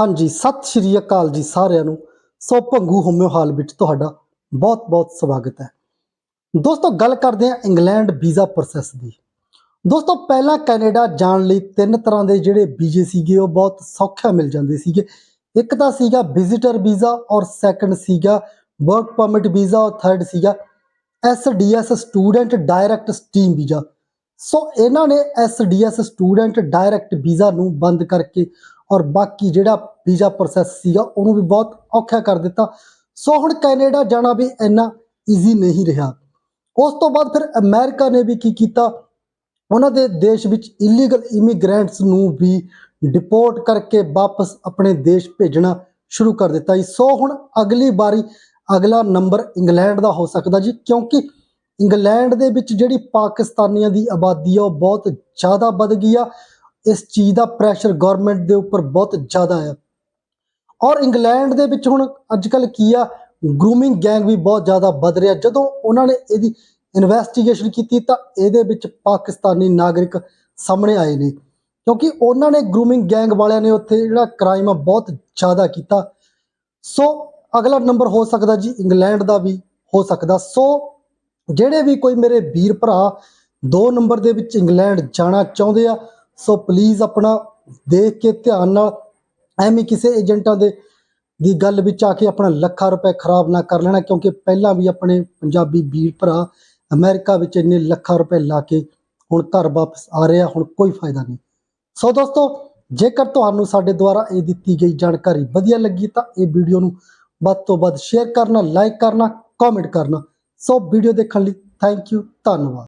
ਹਾਂਜੀ, ਸਤਿ ਸ਼੍ਰੀ ਅਕਾਲ ਜੀ ਸਾਰਿਆਂ ਨੂੰ। ਸੋ ਭੰਗੂ ਹੋਮਿਓ ਹਾਲ ਵਿੱਚ ਤੁਹਾਡਾ ਬਹੁਤ-ਬਹੁਤ ਸਵਾਗਤ ਹੈ। ਦੋਸਤੋ, ਗੱਲ ਕਰਦੇ ਹਾਂ ਇੰਗਲੈਂਡ ਵੀਜ਼ਾ ਪ੍ਰੋਸੈਸ ਦੀ। ਦੋਸਤੋ, ਪਹਿਲਾਂ ਕੈਨੇਡਾ ਜਾਣ ਲਈ ਤਿੰਨ ਤਰ੍ਹਾਂ ਦੇ ਜਿਹੜੇ ਵੀਜ਼ੇ ਸੀਗੇ, ਉਹ ਬਹੁਤ ਸੌਖਿਆ ਮਿਲ ਜਾਂਦੇ ਸੀਗੇ। ਇੱਕ ਤਾਂ ਸੀਗਾ ਵਿਜ਼ਿਟਰ ਵੀਜ਼ਾ ਔਰ ਸੈਕੰਡ ਸੀਗਾ ਵਰਕ ਪਰਮਿਟ ਵੀਜ਼ਾ ਔਰ ਥਰਡ ਸੀਗਾ SDS student direct stream visa. So, ਇਹਨਾਂ ਨੇ ਐਸਡੀਐਸ ਸਟੂਡੈਂਟ ਡਾਇਰੈਕਟ ਵੀਜ਼ਾ ਨੂੰ ਬੰਦ ਕਰਕੇ ਔਰ ਬਾਕੀ ਜਿਹੜਾ ਵੀਜ਼ਾ ਪ੍ਰੋਸੈਸ ਸੀਗਾ ਉਹਨੂੰ ਵੀ ਬਹੁਤ ਔਖਾ ਕਰ ਦਿੱਤਾ। ਸੋ ਹੁਣ ਕੈਨੇਡਾ ਜਾਣਾ ਵੀ ਇੰਨਾ ਈਜ਼ੀ ਨਹੀਂ ਰਿਹਾ। ਉਸ ਤੋਂ ਬਾਅਦ ਫਿਰ ਅਮਰੀਕਾ ਨੇ ਵੀ ਕੀ ਕੀਤਾ? ਉਹਨਾਂ ਦੇ ਦੇਸ਼ ਵਿੱਚ ਇਲੀਗਲ ਇਮੀਗ੍ਰੈਂਟਸ ਨੂੰ ਵੀ ਡਿਪੋਰਟ ਕਰਕੇ ਵਾਪਸ ਆਪਣੇ ਦੇਸ਼ ਭੇਜਣਾ ਸ਼ੁਰੂ ਕਰ ਦਿੱਤਾ ਜੀ। ਸੋ ਹੁਣ ਅਗਲੀ ਵਾਰੀ ਅਗਲਾ ਨੰਬਰ ਇੰਗਲੈਂਡ ਦਾ ਹੋ ਸਕਦਾ ਜੀ, ਕਿਉਂਕਿ ਇੰਗਲੈਂਡ ਦੇ ਵਿੱਚ ਜਿਹੜੀ ਪਾਕਿਸਤਾਨੀਆਂ ਦੀ ਆਬਾਦੀ ਆ ਉਹ ਬਹੁਤ ਜ਼ਿਆਦਾ ਵੱਧ ਗਈ ਆ। ਇਸ ਚੀਜ਼ ਦਾ ਪ੍ਰੈਸ਼ਰ ਗਵਰਨਮੈਂਟ ਦੇ ਉੱਪਰ ਬਹੁਤ ਜ਼ਿਆਦਾ ਆ। ਔਰ ਇੰਗਲੈਂਡ ਦੇ ਵਿੱਚ ਹੁਣ ਅੱਜ ਕੱਲ ਕੀ ਆ ਗਰੂਮਿੰਗ ਗੈਂਗ ਵੀ ਬਹੁਤ ਜ਼ਿਆਦਾ ਵੱਧ ਰਿਹਾ। ਜਦੋਂ ਉਹਨਾਂ ਨੇ ਇਹਦੀ ਇਨਵੈਸਟੀਗੇਸ਼ਨ ਕੀਤੀ ਤਾਂ ਇਹਦੇ ਵਿੱਚ ਪਾਕਿਸਤਾਨੀ ਨਾਗਰਿਕ ਸਾਹਮਣੇ ਆਏ ਨੇ। ਕਿਉਂਕਿ ਉਹਨਾਂ ਨੇ ਗਰੂਮਿੰਗ ਗੈਂਗ ਵਾਲਿਆਂ ਨੇ ਉੱਥੇ ਜਿਹੜਾ ਕ੍ਰਾਈਮ ਆ ਬਹੁਤ ਜ਼ਿਆਦਾ ਕੀਤਾ। ਸੋ ਅਗਲਾ ਨੰਬਰ ਹੋ ਸਕਦਾ ਜੀ, ਇੰਗਲੈਂਡ ਦਾ ਵੀ ਹੋ ਸਕਦਾ। ਸੋ ਜਿਹੜੇ ਵੀ ਕੋਈ ਮੇਰੇ ਵੀਰ ਭਰਾ ਦੋ ਨੰਬਰ ਦੇ ਵਿੱਚ ਇੰਗਲੈਂਡ ਜਾਣਾ ਚਾਹੁੰਦੇ ਆ ਸੋ ਪਲੀਜ਼ ਆਪਣਾ ਦੇਖ ਕੇ ਧਿਆਨ ਨਾਲ ਐਵੇਂ ਕਿਸੇ ਏਜੰਟਾਂ ਦੇ ਦੀ ਗੱਲ ਵਿੱਚ ਆ ਕੇ ਆਪਣਾ ਲੱਖਾਂ ਰੁਪਏ ਖਰਾਬ ਨਾ ਕਰ ਲੈਣਾ, ਕਿਉਂਕਿ ਪਹਿਲਾਂ ਵੀ ਆਪਣੇ ਪੰਜਾਬੀ ਵੀਰ ਭਰਾ ਅਮਰੀਕਾ ਵਿੱਚ ਇੰਨੇ ਲੱਖਾਂ ਰੁਪਏ ਲਾ ਕੇ ਹੁਣ ਘਰ ਵਾਪਸ ਆ ਰਿਹਾ, ਹੁਣ ਕੋਈ ਫਾਇਦਾ ਨਹੀਂ। ਸੋ ਦੋਸਤੋ, ਜੇਕਰ ਤੁਹਾਨੂੰ ਸਾਡੇ ਦੁਆਰਾ ਇਹ ਦਿੱਤੀ ਗਈ ਜਾਣਕਾਰੀ ਵਧੀਆ ਲੱਗੀ ਤਾਂ ਇਹ ਵੀਡੀਓ ਨੂੰ ਵੱਧ ਤੋਂ ਵੱਧ ਸ਼ੇਅਰ ਕਰਨਾ ਲਾਈਕ ਕਰਨਾ ਕਮੈਂਟ ਕਰਨਾ। ਸੋ ਵੀਡੀਓ ਦੇਖਣ ਲਈ ਥੈਂਕ ਯੂ ਧੰਨਵਾਦ।